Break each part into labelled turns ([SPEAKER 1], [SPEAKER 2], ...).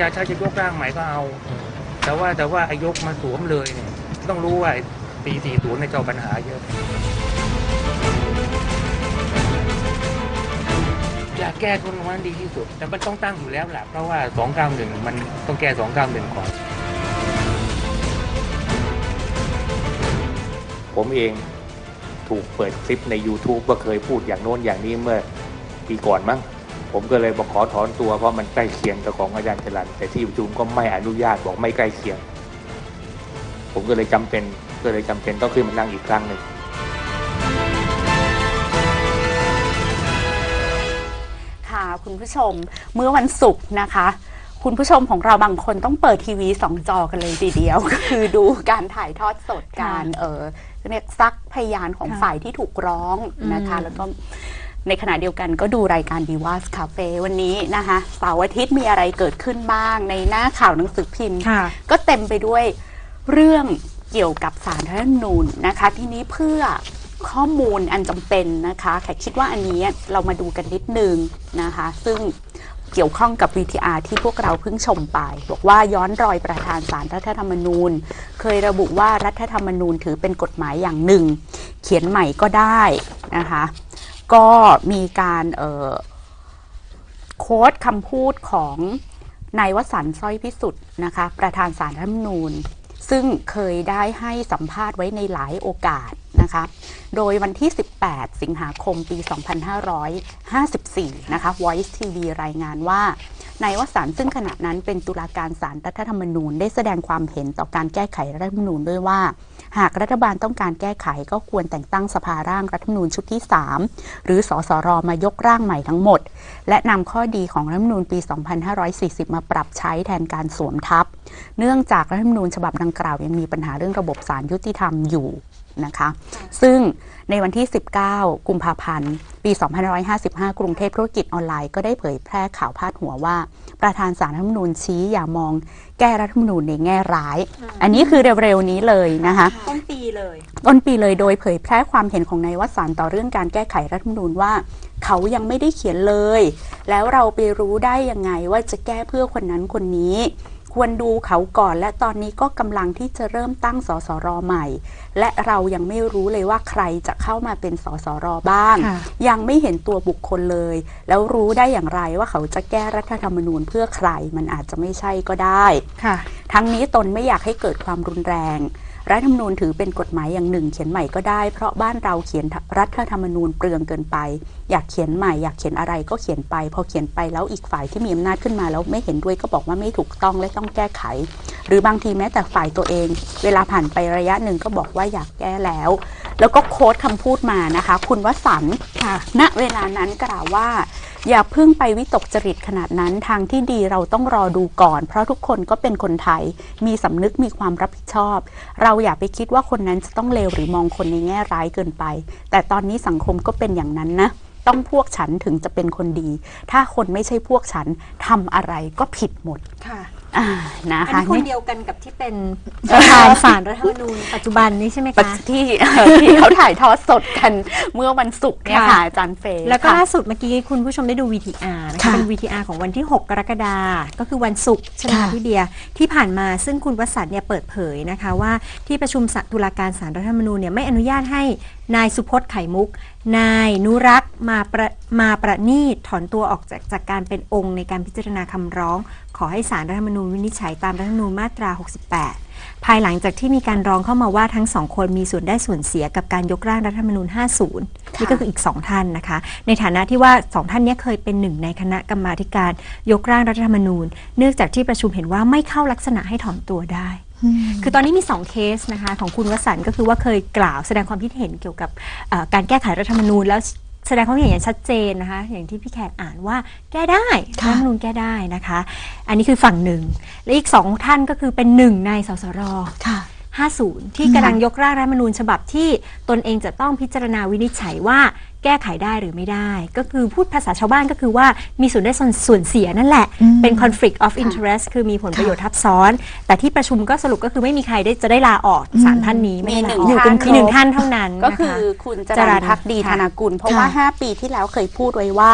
[SPEAKER 1] จะถ้าจะยกร่างใหม่ก็เอา แต่ว่าแต่ว่าไอ้ยกมาสวมเลยเนี่ยต้องรู้ว่าปีสี่ศูนย์ในยเจ้าปัญหาเยอะอยากแก้ทุนวันดีที่สุด แต่มันต้องตั้งอยู่แล้วแหละเพราะว่า291มันต้องแก้291ก่อน ผมเองถูกเปิดคลิปใน YouTube ว่าเคยพูดอย่างโน้นอย่างนี้เมื่อปีก่อนมั้ง ผมก็เลยบอกขอถอนตัวเพราะมันใกล้เคียงกับของอาจารย์จรันแต่ที่ประชุมก็ไม่อนุญาตบอกไม่ใกล้เคียง ผมก็เลยจำเป็นก็เลยจำเป็นต้องขึ้นมานั่งอีกครั้งหนึ่ง
[SPEAKER 2] ค่ะคุณผู้ชมเมื่อวันศุกร์นะคะ คุณผู้ชมของเราบางคนต้องเปิดทีวีสองจอกันเลยทีเดียว ก็คือดูการถ่ายทอดสดการเออเรียกซักพยานของ
[SPEAKER 3] ค่ะ
[SPEAKER 2] ฝ่ายที่ถูกร้องนะคะ
[SPEAKER 3] อืม
[SPEAKER 2] แล้วก็ ในขณะเดียวกันก็ดูรายการดีว a สคาเฟ่วันนี้นะคะเสาร์อาทิตย์มีอะไรเกิดขึ้นบ้าง ในหน้าข่าวหนังสือพิมพ์
[SPEAKER 3] ค่ะ
[SPEAKER 2] ก็เต็มไปด้วยเรื่องเกี่ยวกับสารรัฐธรรมนูญนะคะ ทีนี้เพื่อข้อมูลอันจำเป็นนะคะแขกคิดว่าอันนี้เรามาดูกันนิดนึงนะคะ ซึ่งเกี่ยวข้องกับ VTR ที่พวกเราเพิ่งชมไป บอกว่าย้อนรอยประธานสารรัฐธรรมนูญ เคยระบุว่ารัฐธรรมนูญถือเป็นกฎหมายอย่างหนึ่ง เขียนใหม่ก็ได้นะคะ ก็มีการเอ่อโค้ดคำพูดของนายวสันต์สร้อยพิสุทธิ์นะคะ ประธานสารรัฐธรรมนูญ ซึ่งเคยได้ให้สัมภาษณ์ไว้ในหลายโอกาสนะคะ โดยวันที่ 18 สิงหาคมปี 2554 นะคะ Voice TV รายงานว่านายวสันต์ซึ่งขณะนั้นเป็นตุลาการศาลรัฐธรรมนูญ ได้แสดงความเห็นต่อการแก้ไขรัฐธรรมนูญด้วยว่า หากรัฐบาลต้องการแก้ไขก็ควรแต่งตั้งสภาร่างรัฐธรรมนูญชุดที่ 3 หรือสสรมายกร่างใหม่ทั้งหมด และนำข้อดีของรัฐธรรมนูญปี 2540 มาปรับใช้แทนการสวมทับ เนื่องจากรัฐธรรมนูญฉบับดังกล่าวยังมีปัญหาเรื่องระบบศาลยุติธรรมอยู่ นะคะ ซึ่งในวันที่ 19 กุมภาพันธ์ ปี 2555 กรุงเทพธุรกิจออนไลน์ก็ได้เผยแพร่ข่าวพาดหัวว่า ประธานสารรัฐธรรมนูญชี้อย่ามองแก้รัฐธรรมนูญในแง่ร้าย อันนี้คือเร็วๆนี้เลยนะคะ
[SPEAKER 3] ต้นปีเลย
[SPEAKER 2] ต้นปีเลยโดยเผยแพร่ความเห็นของนายวสันต์ต่อเรื่องการแก้ไขรัฐธรรมนูญว่า เขายังไม่ได้เขียนเลย แล้วเราไปรู้ได้ยังไงว่าจะแก้เพื่อคนนั้นคนนี้ ควรดูเขาก่อน และตอนนี้ก็กำลังที่จะเริ่มตั้งสสรใหม่ และเรายังไม่รู้เลยว่าใครจะเข้ามาเป็นสสรบ้าง
[SPEAKER 3] ค่ะ
[SPEAKER 2] ยังไม่เห็นตัวบุคคลเลย แล้วรู้ได้อย่างไรว่าเขาจะแก้รัฐธรรมนูญเพื่อใครมันอาจจะไม่ใช่ก็ได้
[SPEAKER 3] ค่ะ
[SPEAKER 2] ทั้งนี้ตนไม่อยากให้เกิดความรุนแรง รัฐธรรมนูญถือเป็นกฎหมายอย่างหนึ่ง เขียนใหม่ก็ได้ เพราะบ้านเราเขียนรัฐธรรมนูญเปลืองเกินไป อยากเขียนใหม่อยากเขียนอะไรก็เขียนไป พอเขียนไปแล้วอีกฝ่ายที่มีอำนาจขึ้นมาแล้วไม่เห็นด้วยก็บอกว่าไม่ถูกต้องและต้องแก้ไข หรือบางทีแม้แต่ฝ่ายตัวเอง เวลาผ่านไประยะหนึ่งก็บอกว่าอยากแก้แล้ว แล้วก็โค้ดคำพูดมานะคะ คุณวสัน
[SPEAKER 3] ค่ะ
[SPEAKER 2] ณเวลานั้นกล่าวว่า อย่าเพิ่งไปวิตกจริตขนาดนั้นทางที่ดีเราต้องรอดูก่อน เพราะทุกคนก็เป็นคนไทย มีสำนึกมีความรับผิดชอบ เราอย่าไปคิดว่าคนนั้นจะต้องเลวหรือมองคนในแง่ร้ายเกินไป แต่ตอนนี้สังคมก็เป็นอย่างนั้นนะต้องพวกฉันถึงจะเป็นคนดี ถ้าคนไม่ใช่พวกฉันทำอะไรก็ผิดหมด
[SPEAKER 3] ค่ะ
[SPEAKER 2] อ่านะ
[SPEAKER 3] อัน
[SPEAKER 2] คะ
[SPEAKER 3] นี้คน
[SPEAKER 2] นี่
[SPEAKER 3] เดียวกันกับที่เป็นประธานศาลรัฐธรรมนูญปัจจุบันนี้ใช่ไหม
[SPEAKER 2] ปัจ
[SPEAKER 3] คะ
[SPEAKER 2] ที่ ที่เขาถ่ายทอดสดกันเมื่อวันศุกร์เนี่ยค่ะ
[SPEAKER 3] ค่ะ
[SPEAKER 2] อาจารย์เฟย์
[SPEAKER 3] แล้วก็
[SPEAKER 2] ค่ะ
[SPEAKER 3] ล่าสุดเมื่อกี้คุณผู้ชมได้ดู VTR นะคะ
[SPEAKER 2] ค่ะ
[SPEAKER 3] เป็น VTR ของวันที่ 6 กรกฎาคมก็คือวันศุกร์ใช่ไหม
[SPEAKER 2] ค่ะ
[SPEAKER 3] คะพี่เดียที่ผ่านมาซึ่งคุณวสันต์เนี่ยเปิดเผยนะคะว่าที่ประชุมตุลาการศาลรัฐธรรมนูญเนี่ยไม่อนุญาตให้นายสุพจน์ไข่มุก นายนุรักษ์มาประมาประนีตถอนตัวออกจากจากการเป็นองค์ในการพิจารณาคำร้องข อให้ศาลรัฐธรรมนูญวินิจฉัยตามรัฐธรรมนูญมาตรา 68 ภายหลังจากที่มีการร้องเข้ามาว่าทั้งสองคนมีส่วนได้ส่วนเสียกับการยกร่างรัฐธรรมนูญ 50 นี่ก็คืออีก 2 ท่านนะคะ ในฐานะที่ว่า 2 ท่านเนี้เคยเป็นหนึ่งในคณะกรรมาธิการยกร่างรัฐธรรมนูญ เนื่องจากที่ประชุมเห็นว่าไม่เข้าลักษณะให้ถอนตัวได้คือตอนนี้มี 2 เคสนะคะของคุณวสันต์ก็คือว่าเคยกล่าวแสดงความคิดเห็นเกี่ยวกับเอ่อการแก้ไขรัฐธรรมนูญแล้ว แสดงความคิดเห็นอย่างชัดเจนนะคะ อย่างที่พี่แขกอ่านว่าแก้ได้รัฐธรรมนูญแก้ได้นะคะ อันนี้คือฝั่งหนึ่ง และอีกสองท่านก็คือเป็นหนึ่งในสสร
[SPEAKER 2] ค่ะ
[SPEAKER 3] 50 ที่กำลังยกร่างรัฐธรรมนูญฉบับที่ตนเองจะต้องพิจารณาวินิจฉัยว่า แก้ไขได้หรือไม่ได้ ก็คือพูดภาษาชาวบ้านก็คือว่ามีส่วนได้ส่วนส่วนเสียนั่นแหละ
[SPEAKER 2] อืม
[SPEAKER 3] เป็น conflict of interest คือมีผลประโยชน์ทับซ้อน แต่ที่ประชุมก็สรุปก็คือไม่มีใครได้จะได้ลาออกสามท่านนี้ไม่ได้ลาออก
[SPEAKER 2] มีหนึ่งท่าน
[SPEAKER 3] มีหนึ่งท่านเท่านั้น
[SPEAKER 2] ก็
[SPEAKER 3] นะะ
[SPEAKER 2] คือคุณจ
[SPEAKER 3] จรั
[SPEAKER 2] รั
[SPEAKER 3] ญ
[SPEAKER 2] ญพักดีธ
[SPEAKER 3] ค่ะ
[SPEAKER 2] นากุล เพราะ
[SPEAKER 3] ค่ะ
[SPEAKER 2] ว่า 5 ปีที่แล้วเคยพูดไว้ว่า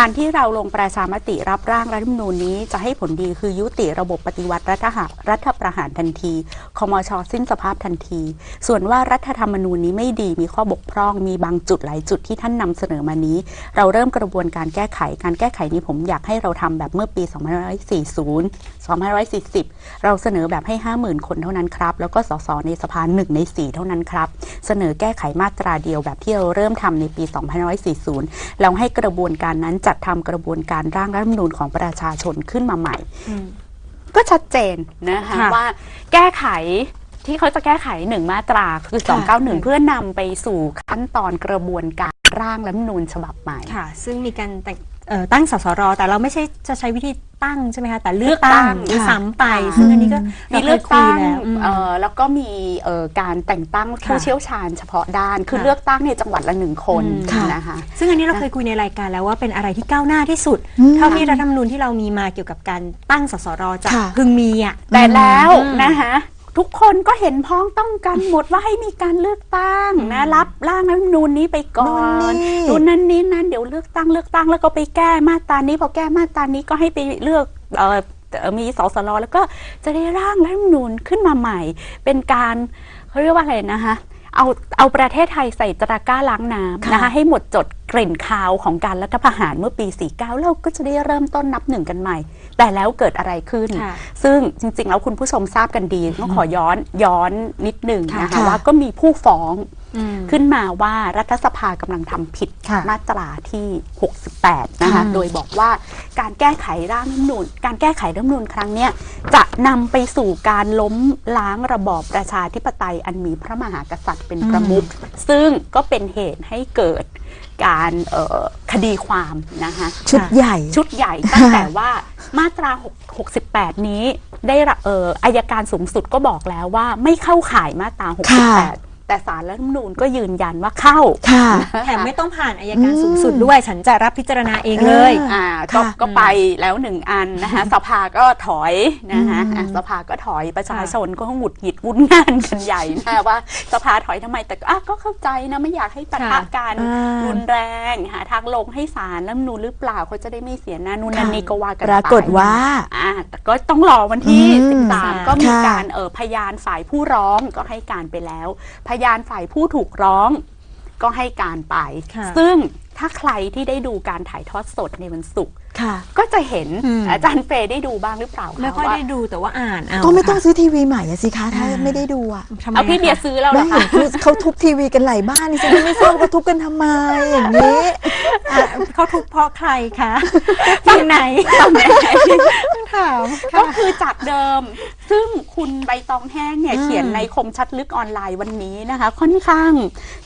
[SPEAKER 2] การที่เราลงประชามติรับร่างรัฐธรรมนูญนี้จะให้ผลดีคือยุติระบบปฏิวัติรัฐหะรัฐประหารทันที คมชสิ้นสภาพทันที ส่วนว่ารัฐธรรมนูญนี้ไม่ดีมีข้อบกพร่องมีบางจุดหลายจุดที่ท่านนำเสนอมานี้ เราเริ่มกระบวนการแก้ไข การแก้ไขนี้ผมอยากให้เราทำแบบเมื่อปี 2540 2540 เราเสนอแบบให้ 50,000 คนเท่านั้นครับ แล้วก็สสในสภา1ใน 4 เท่านั้นครับ เสนอแก้ไขมาตราเดียวแบบที่เราเริ่มทำในปี 2540 เราให้กระบวนการนั้นจัดทำกระบวนการร่างรัฐธรรมนูญของประชาชนขึ้นมาใหม่ ก็ชัดเจนนะคะ
[SPEAKER 3] ค่ะ
[SPEAKER 2] ว่าแก้ไขที่เขาจะแก้ไขหนึ่งมาตราคือ
[SPEAKER 3] ค่ะ
[SPEAKER 2] 291 เพื่อนำไปสู่ขั้นตอนกระบวนการร่างรัฐธรรมนูญฉบับใหม่
[SPEAKER 3] ค่ะ ซึ่งมีการแต่ง เอ่อตั้งสสร แต่เราไม่ใช่จะใช้วิธีตั้งใช่ไหมคะแต่เลือกตั้ง
[SPEAKER 2] เลือกตั้ง
[SPEAKER 3] ด้วย
[SPEAKER 2] ค่ะ
[SPEAKER 3] ซ้ำไป
[SPEAKER 2] ค่ะ
[SPEAKER 3] ซึ่งอันนี้ก็
[SPEAKER 2] มี
[SPEAKER 3] รา
[SPEAKER 2] เลือก
[SPEAKER 3] คยคุย
[SPEAKER 2] ตั้ง
[SPEAKER 3] แล้วอืม
[SPEAKER 2] เอ่อแล้วก็มีเอ่อการแต่งตั้งผู้
[SPEAKER 3] ค่ะ
[SPEAKER 2] เชี่ยวชาญเฉพาะด้าน คือ
[SPEAKER 3] ค่ะ
[SPEAKER 2] เลือกตั้งในจังหวัดละหนึ่งคน
[SPEAKER 3] อืม
[SPEAKER 4] ค่ะ
[SPEAKER 2] นะคะ
[SPEAKER 3] ซึ่งอันนี้เราเคยคุยในรายการแล้วว่าเป็นอะไรที่ก้าวหน้าที่สุด
[SPEAKER 4] อืม
[SPEAKER 3] เท่าที่รัฐธรรมนูญที่เรามีมาเกี่ยวกับการตั้งสสรจะ
[SPEAKER 4] ค่ะ
[SPEAKER 3] พึงมีอะ
[SPEAKER 2] แต่แล้ว
[SPEAKER 3] อืม
[SPEAKER 2] นะคะ ทุกคนก็เห็นพ้องต้องกันหมดว่าให้มีการเลือกตั้งนะรับร่างรัฐธรรมนูญนี้ไปก่อน
[SPEAKER 4] นู่นนี่
[SPEAKER 2] นู่นนั่นนี่นั่นเดี๋ยวเลือกตั้งเลือกตั้งแล้วก็ไปแก้มาตรานี้พอแก้มาตรานี้ก็ให้ไปเลือกเอ่อเอ่อมีสสรแล้วก็จะได้ร่างรัฐธรรมนูญขึ้นมาใหม่ เป็นการเขาเรียกว่าอะไรนะคะเอาเอาประเทศไทยใส่ตะกร้าล้างน้ำนะคะ
[SPEAKER 4] ค่ะ
[SPEAKER 2] ให้หมดจดกลิ่นคาวของการรัฐประหารเมื่อปี 49เราก็จะได้เริ่มต้นนับหนึ่งกันใหม่ แต่แล้วเกิดอะไรขึ้น
[SPEAKER 3] ค่ะ
[SPEAKER 2] ซึ่งจริง ๆ แล้วคุณผู้ชมทราบกันดีต้องขอย้อนย้อนนิดหนึ่งนะคะ
[SPEAKER 4] ค่ะ
[SPEAKER 2] ว่าก็มีผู้ฟ้อง
[SPEAKER 3] อืม
[SPEAKER 2] ขึ้นมาว่ารัฐสภากำลังทำผิด
[SPEAKER 4] ค่ะ
[SPEAKER 2] มาตราที่ 68 นะคะ
[SPEAKER 3] ค่ะ
[SPEAKER 2] โดยบอกว่าการแก้ไขร่างรัฐธรรมนูญการแก้ไขรัฐธรรมนูญครั้งเนี้ยจะนำไปสู่การล้มล้างระบอบประชาธิปไตยอันมีพระมหากษัตริย์เป็นประมุขซึ่งก็เป็นเหตุให้เกิด การเอ่อคดีความนะคะ
[SPEAKER 4] ชุดใหญ่
[SPEAKER 2] ชุดใหญ่ตั้งแต่ว่ามาตรา6 68นี้ได้รับเอ่ออายการสูงสุดก็บอกแล้วว่าไม่เข้าข่ายมาตรา
[SPEAKER 4] ค่ะ
[SPEAKER 2] 68 แต่สารรัฐธรรมนูญก็ยืนยันว่าเข้า
[SPEAKER 4] ค่ะ
[SPEAKER 3] แถมไม่ต้องผ่านอายการสูงสุดด้วยฉันจะรับพิจารณาเองเลย
[SPEAKER 4] เออ
[SPEAKER 2] อ่าก็
[SPEAKER 4] ค่ะ
[SPEAKER 2] ก็ไปแล้วหนึ่งอันนะคะสภาก็ถอยนะคะ
[SPEAKER 4] อืม
[SPEAKER 2] อะสภาก็ถอยประชาชนก็หงุดหงิดวุ่นงานกันใหญ่นะว่าสภาถอยทำไมแต่ก็อะก็เข้าใจนะไม่อยากให้ปะทะ
[SPEAKER 3] ค่ะ
[SPEAKER 2] กัน
[SPEAKER 4] อ่า
[SPEAKER 2] รุนแรงหาทางลงให้ศาลรัฐธรรมนูญหรือเปล่าเขาจะได้ไม่เสียหน้านู่นนั่น
[SPEAKER 4] ค่ะ
[SPEAKER 2] นี่ก็ว่ากัน
[SPEAKER 4] ป
[SPEAKER 2] ไป
[SPEAKER 4] รากฏว่า
[SPEAKER 2] อ่าแต่ก็ต้องรอวันที่
[SPEAKER 4] อืม
[SPEAKER 2] 13 ก็มี
[SPEAKER 4] ค่ะ
[SPEAKER 2] การเออพยานฝ่ายผู้ร้องก็ให้การไปแล้วพยานฝ่ายผู้ถูกร้องก็ให้การไป
[SPEAKER 3] ค่ะ
[SPEAKER 2] ซึ่งถ้าใครที่ได้ดูการถ่ายทอดสดในวันศุกร์
[SPEAKER 4] ค่ะ
[SPEAKER 2] ก็จะเห็น
[SPEAKER 3] อืม
[SPEAKER 2] อาจารย์เฟย์ได้ดูบ้างหรือเปล่าะ
[SPEAKER 3] ไม่ค่อย
[SPEAKER 2] ว่า
[SPEAKER 3] ได้ดูแต่ว่าอ่านเอา
[SPEAKER 4] ก็ไม่ต้อง
[SPEAKER 3] ค่ะ
[SPEAKER 4] ซื้อทีวีใหม่อะสิคะถ้า
[SPEAKER 3] อ่า
[SPEAKER 4] ไม่ได้ดูอะ
[SPEAKER 3] ทำไม
[SPEAKER 2] เอาพี่ะเบียร์
[SPEAKER 3] คะ
[SPEAKER 2] ซื้อแล้วเหร
[SPEAKER 4] ไม่
[SPEAKER 2] อ
[SPEAKER 4] เห็
[SPEAKER 2] คะ
[SPEAKER 4] นคือเขาทุบทีวีกันหลายบ้านนี่ฉันก็ไม่ทราบว่าเขาทุบกันทำไมอย่างนี้
[SPEAKER 3] อะเขาทุกข์เพราะใครคะฝั่งไหนต้องถาม
[SPEAKER 2] ก็
[SPEAKER 3] ค่ะ
[SPEAKER 2] คือจากเดิม ซึ่งคุณใบตองแห้งเนี่ย
[SPEAKER 3] อืม
[SPEAKER 2] เขียนในคมชัดลึกออนไลน์วันนี้นะคะ ค่อนข้าง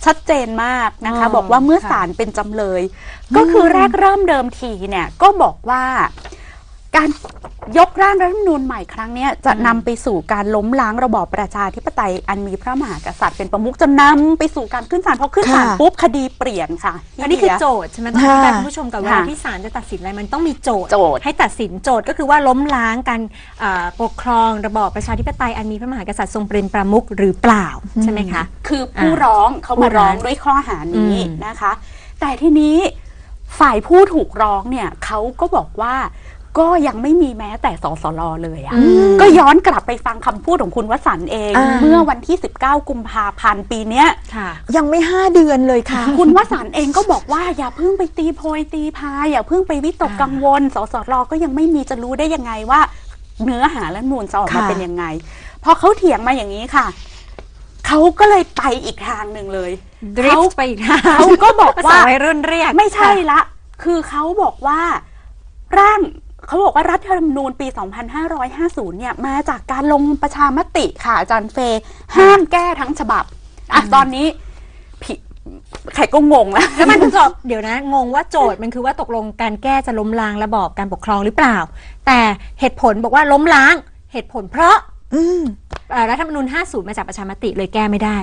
[SPEAKER 2] ชัดเจนมากนะคะ
[SPEAKER 3] อ๋อ
[SPEAKER 2] บอกว่าเมื่อ
[SPEAKER 3] ค่ะ
[SPEAKER 2] ศาลเป็นจำเลย ก็คือแรกเริ่มเดิมทีเนี่ยก็บอกว่า การยกร่างรัฐธรรมนูญใหม่ครั้งเนี้ยจะนำไปสู่การล้มล้างระบอบประชาธิปไตยอันมีพระมหากษัตริย์เป็นประมุขจะนำไปสู่การขึ้นศาลพอขึ้นศาล
[SPEAKER 4] ค่ะ
[SPEAKER 2] ปุ๊บคดีเปลี่ยนค่ะพี่
[SPEAKER 3] อันนี้คือ
[SPEAKER 2] เบียร์
[SPEAKER 3] โจทย์ใช่ไหมต้องอธิบาย
[SPEAKER 4] ค่ะ
[SPEAKER 3] คุณผู้ชมกับเวลา
[SPEAKER 2] ค่ะ
[SPEAKER 3] ที่ศาลจะตัดสินอะไรมันต้องมีโจทย์
[SPEAKER 2] โจทย์
[SPEAKER 3] ให้ตัดสินโจทย์ก็คือว่าล้มล้างการอ่าปกครองระบอบประชาธิปไตยอันมีพระมหากษัตริย์ทรงเป็นประมุขหรือเปล่าใช่ไหมคะ
[SPEAKER 2] คือผู้ร้องเขามาร้อง
[SPEAKER 3] ผู้ร้อง
[SPEAKER 2] ด้วยข้อหานี้
[SPEAKER 3] อืม
[SPEAKER 2] นะคะ แต่ทีนี้ฝ่ายผู้ถูกร้องเนี่ยเขาก็บอกว่า ก็ยังไม่มีแม้แต่สสลเลยอะ
[SPEAKER 4] อืม
[SPEAKER 2] ก็ย้อนกลับไปฟังคำพูดของคุณวสันต์เอง
[SPEAKER 4] อ่า
[SPEAKER 2] เมื่อวันที่ 19 กุมภาพันธ์ปีเนี้ย
[SPEAKER 3] ค่ะ
[SPEAKER 4] ยังไม่ห้าเดือนเลยค่ะ
[SPEAKER 2] คุณวสันต์เองก็บอกว่าอย่าเพิ่งไปตีโพยตีพายอย่าเพิ่งไปวิตก
[SPEAKER 3] อ่า
[SPEAKER 2] กังวล สสรก็ยังไม่มีจะรู้ได้ยังไงว่า เนื้อหาและนูนจะออกมา
[SPEAKER 4] ค่ะ
[SPEAKER 2] เป็นยังไง พอเขาเถียงมาอย่างนี้ค่ะ เขาก็เลยไปอีกทางหนึ่งเลย
[SPEAKER 3] ดริฟต์ไปอีกทาง
[SPEAKER 2] เขาก็บอกว่า
[SPEAKER 3] ภษวัยรุ่นเรียก
[SPEAKER 2] ไม่ใช่ละ คือเขาบอกว่าร่าง เขาบอกว่ารัฐธรรมนูญปี 2550 เนี่ย มาจากการลงประชามติค่ะ อาจารย์เฟย์ห้ามแก้ทั้งฉบับ อะ ตอนนี้ผิใครก็งงแล้ว
[SPEAKER 3] แล้วมันจบเดี๋ยวนะ งงว่าโจทย์มันคือว่าตกลงการแก้จะล้มล้างระบอบการปกครองหรือเปล่า แต่เหตุผลบอกว่าล้มล้าง เหตุผลเพราะ
[SPEAKER 4] อืม
[SPEAKER 3] เอ่อรัฐธรรมนูญ50 มาจากประชามติเลยแก้ไม่ได้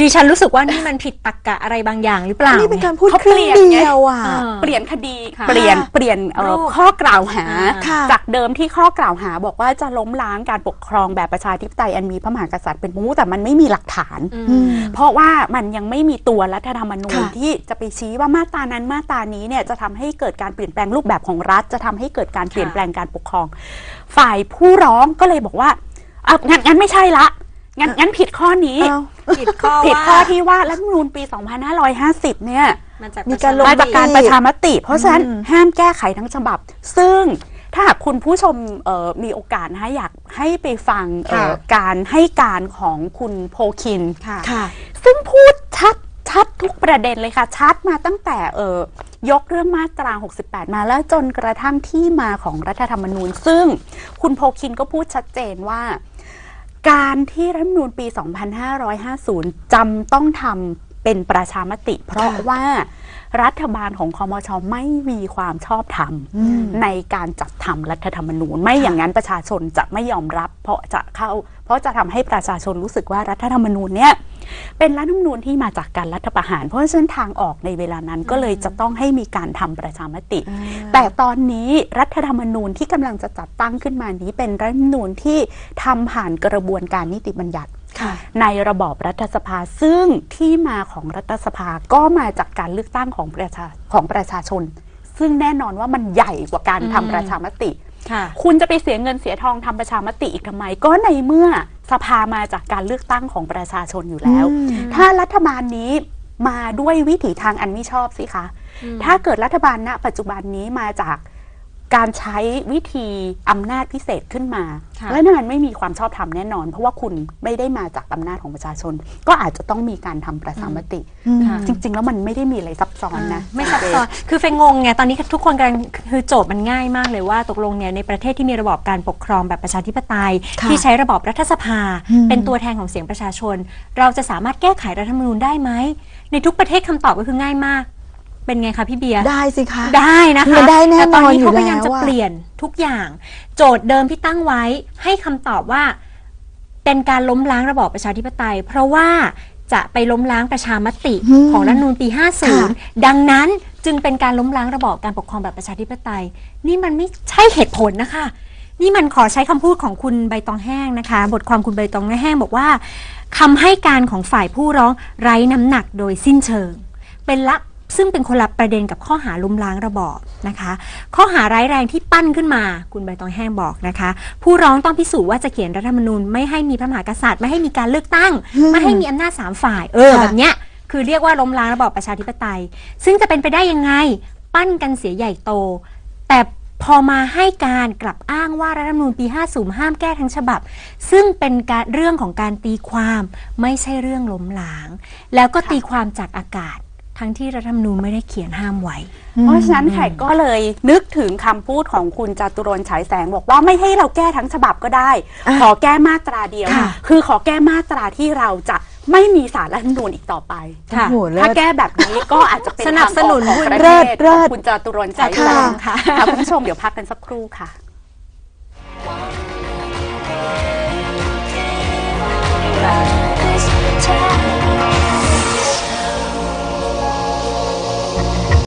[SPEAKER 3] ดิฉันรู้สึกว่านี่มันผิดตรรกะอะไรบางอย่างหรือเปล่า
[SPEAKER 4] นี่เป็นการพูด
[SPEAKER 2] เขา
[SPEAKER 4] ครึ่ง
[SPEAKER 2] เปลี่ยนไง
[SPEAKER 4] เดียวอะ
[SPEAKER 3] เออ
[SPEAKER 2] เปลี่ยนคดี
[SPEAKER 3] ค่ะ
[SPEAKER 2] เปลี่ยนเปลี่ยนเอ่อ
[SPEAKER 3] รูป
[SPEAKER 2] ข้อกล่าวหา
[SPEAKER 3] อ่า
[SPEAKER 2] จากเดิมที่ข้อกล่าวหา บอกว่าจะล้มล้างการปกครองแบบประชาธิปไตยอันมีพระมหากษัตริย์เป็นประมุขแต่มันไม่มีหลักฐาน
[SPEAKER 3] อืม
[SPEAKER 2] เพราะว่ามันยังไม่มีตัวรัฐธรรมนูญ
[SPEAKER 4] ค่ะ
[SPEAKER 2] ที่จะไปชี้ว่ามาตรานั้นมาตรานี้เนี่ยจะทำให้เกิดการเปลี่ยนแปลงรูปแบบของรัฐ จะทำให้เกิดการเปลี่ยนแปลงการปกครอง ฝ่ายผู้ร้องก็เลยบอกว่าเอางั้นงั้นไม่ใช่ละ งั้นงั้นผิดข้อนี้
[SPEAKER 4] เอ้า
[SPEAKER 3] ผิดข้อ
[SPEAKER 2] ผิด
[SPEAKER 3] ว่า
[SPEAKER 2] ข้อที่ว่ารัฐธรรมนูญปี 2550 เนี่ย
[SPEAKER 3] มาจาก
[SPEAKER 4] มีการลง
[SPEAKER 2] มาจากการประชามติ เพราะฉะนั้น
[SPEAKER 4] อืม
[SPEAKER 2] ห้ามแก้ไขทั้งฉบับ ซึ่งถ้าหากคุณผู้ชมเอ่อมีโอกาสนะคะอยากให้ไปฟังเอ่อ
[SPEAKER 3] ค่ะ
[SPEAKER 2] การให้การของคุณโพคิน
[SPEAKER 3] ค่ะ
[SPEAKER 4] ค่ะ
[SPEAKER 2] ซึ่งพูดชัดชัดทุกประเด็นเลยค่ะ ชัดมาตั้งแต่เออยกเรื่องมาตรา 68 มาแล้วจนกระทั่งที่มาของรัฐธรรมนูญ ซึ่งคุณโพคินก็พูดชัดเจนว่า การที่รัฐธรรมนูญปี 2550 จำต้องทำเป็นประชามติ เพราะ
[SPEAKER 4] ค่ะ
[SPEAKER 2] ว่ารัฐบาลของคอมชไม่มีความชอบธรรม
[SPEAKER 4] อืม
[SPEAKER 2] ในการจัดทำรัฐธรรมนูญ ไม่อย่างนั้นประชาชนจะไม่ยอมรับ เพราะจะเข้า เพราะจะทำให้ประชาชนรู้สึกว่ารัฐธรรมนูญเนี่ย เป็นรัฐธรรมนูญที่มาจากการรัฐประหาร เพราะฉะนั้นทางออกในเวลานั้นก็เลยจะต้องให้มีการทำประชามติ แต่ตอนนี้รัฐธรรมนูญที่กำลังจะจัดตั้งขึ้นมานี้เป็นรัฐธรรมนูญที่ทำผ่านกระบวนการนิติบัญญัติ
[SPEAKER 4] ค่ะ
[SPEAKER 2] ในระบอบรัฐสภาซึ่งที่มาของรัฐสภาก็มาจากการเลือกตั้งของประชาของประชาชน ซึ่งแน่นอนว่ามันใหญ่กว่าการ
[SPEAKER 3] อืม
[SPEAKER 2] ทำประชามติ
[SPEAKER 3] ค่ะ
[SPEAKER 2] คุณจะไปเสียเงินเสียทองทำประชามติอีกทำไม ก็ในเมื่อสภามาจากการเลือกตั้งของประชาชนอยู่แล้ว
[SPEAKER 4] อืม
[SPEAKER 2] ถ้ารัฐบาลนี้มาด้วยวิถีทางอันไม่ชอบสิคะ
[SPEAKER 3] อืม
[SPEAKER 2] ถ้าเกิดรัฐบาลณ ปัจจุบันนี้มาจาก การใช้วิธีอำนาจพิเศษขึ้นมา
[SPEAKER 3] ค่ะ
[SPEAKER 2] และนั่นมันไม่มีความชอบธรรมแน่นอน เพราะว่าคุณไม่ได้มาจากอำนาจของประชาชน ก็อาจจะต้องมีการทำประชามติ
[SPEAKER 4] อืม
[SPEAKER 3] ค่ะ
[SPEAKER 2] จริง ๆ แล้วมันไม่ได้มีอะไรซับซ้อนนะ
[SPEAKER 3] ไม่ซับซ้อน คือเฟงงงไง ตอนนี้ทุกคนกำลังคือโจทย์มันง่ายมากเลยว่าตกลงเนี่ยในประเทศที่มีระบอบการปกครองแบบประชาธิปไตย
[SPEAKER 4] ค่ะ
[SPEAKER 3] ที่ใช้ระบอบรัฐสภา
[SPEAKER 4] อืม
[SPEAKER 3] เป็นตัวแทนของเสียงประชาชน เราจะสามารถแก้ไขรัฐธรรมนูญได้ไหมในทุกประเทศคำตอบก็คือง่ายมาก เป็นไงคะพี่เบียร์
[SPEAKER 4] ได้สิคะ
[SPEAKER 3] ได้นะคะ
[SPEAKER 4] มันได้แน่
[SPEAKER 3] แต่ตอนนี้
[SPEAKER 4] นอนอยู่
[SPEAKER 3] เขาพยายามจะ
[SPEAKER 4] แล้วอะ
[SPEAKER 3] เปลี่ยนทุกอย่าง โจทย์เดิมที่ตั้งไว้ให้คำตอบว่า เป็นการล้มล้างระบอบประชาธิปไตย เพราะว่าจะไปล้มล้างประชามติ
[SPEAKER 4] อืม
[SPEAKER 3] ของรัฐธรรมนูญปี
[SPEAKER 4] ค่ะ
[SPEAKER 3] 50 ดังนั้นจึงเป็นการล้มล้างระบอบการปกครองแบบประชาธิปไตย นี่มันไม่ใช่เหตุผลนะคะ นี่มันขอใช้คำพูดของคุณใบตองแห้งนะคะ บทความคุณใบตองแห้งบอกว่าคำให้การของฝ่ายผู้ร้องไร้น้ำหนักโดยสิ้นเชิง เป็นละ ซึ่งเป็นคนละประเด็นกับข้อหาล้มล้างระบอบนะคะ ข้อหาร้ายแรงที่ปั้นขึ้นมา คุณใบตองแห้งบอกนะคะ ผู้ร้องต้องพิสูจน์ว่าจะเขียนรัฐธรรมนูญไม่ให้มีพระมหากษัตริย์ไม่ให้มีการเลือกตั้ง
[SPEAKER 4] อืม
[SPEAKER 3] ไม่ให้มีอำนาจสามฝ่าย เออ
[SPEAKER 4] ค่ะ
[SPEAKER 3] แบบเนี้ยคือเรียกว่าล้มล้างระบอบประชาธิปไตย ซึ่งจะเป็นไปได้ยังไง ปั้นกันเสียใหญ่โต แต่พอมาให้การกลับอ้างว่ารัฐธรรมนูญปี 50 ห้ามแก้ทั้งฉบับ ซึ่งเป็นการเรื่องของการตีความไม่ใช่เรื่องล้มล้าง แล้วก็ตีความจากอากาศ ทั้งที่รัฐธรรมนูญไม่ได้เขียนห้ามไว้
[SPEAKER 2] เพราะฉะนั้นแขกก็เลยนึกถึงคำพูดของคุณจตุรนต์ฉายแสงบอกว่าไม่ให้เราแก้ทั้งฉบับก็ได้
[SPEAKER 4] อะ
[SPEAKER 2] ขอแก้มาตราเดียว
[SPEAKER 4] ค่ะ
[SPEAKER 2] คือขอแก้มาตราที่เราจะไม่มีสารรัฐธรรมนูญอีกต่อไป
[SPEAKER 3] ค่ะ
[SPEAKER 4] โอ้โหเลิ
[SPEAKER 2] ถ้า
[SPEAKER 4] ศ
[SPEAKER 2] แก้แบบนี้ก็อาจจะเป็น
[SPEAKER 3] สนับสนุน
[SPEAKER 2] ทางออกของประ
[SPEAKER 4] เลิ
[SPEAKER 2] เท
[SPEAKER 4] ศ
[SPEAKER 2] ศ
[SPEAKER 4] เลิ
[SPEAKER 2] ขอ
[SPEAKER 4] ศ
[SPEAKER 2] งคุณจตุรนต์ฉายแสง
[SPEAKER 4] ค่ะ
[SPEAKER 2] ค่ะคุณผู้ชมเดี๋ยวพักกันสักครู่ค่ะ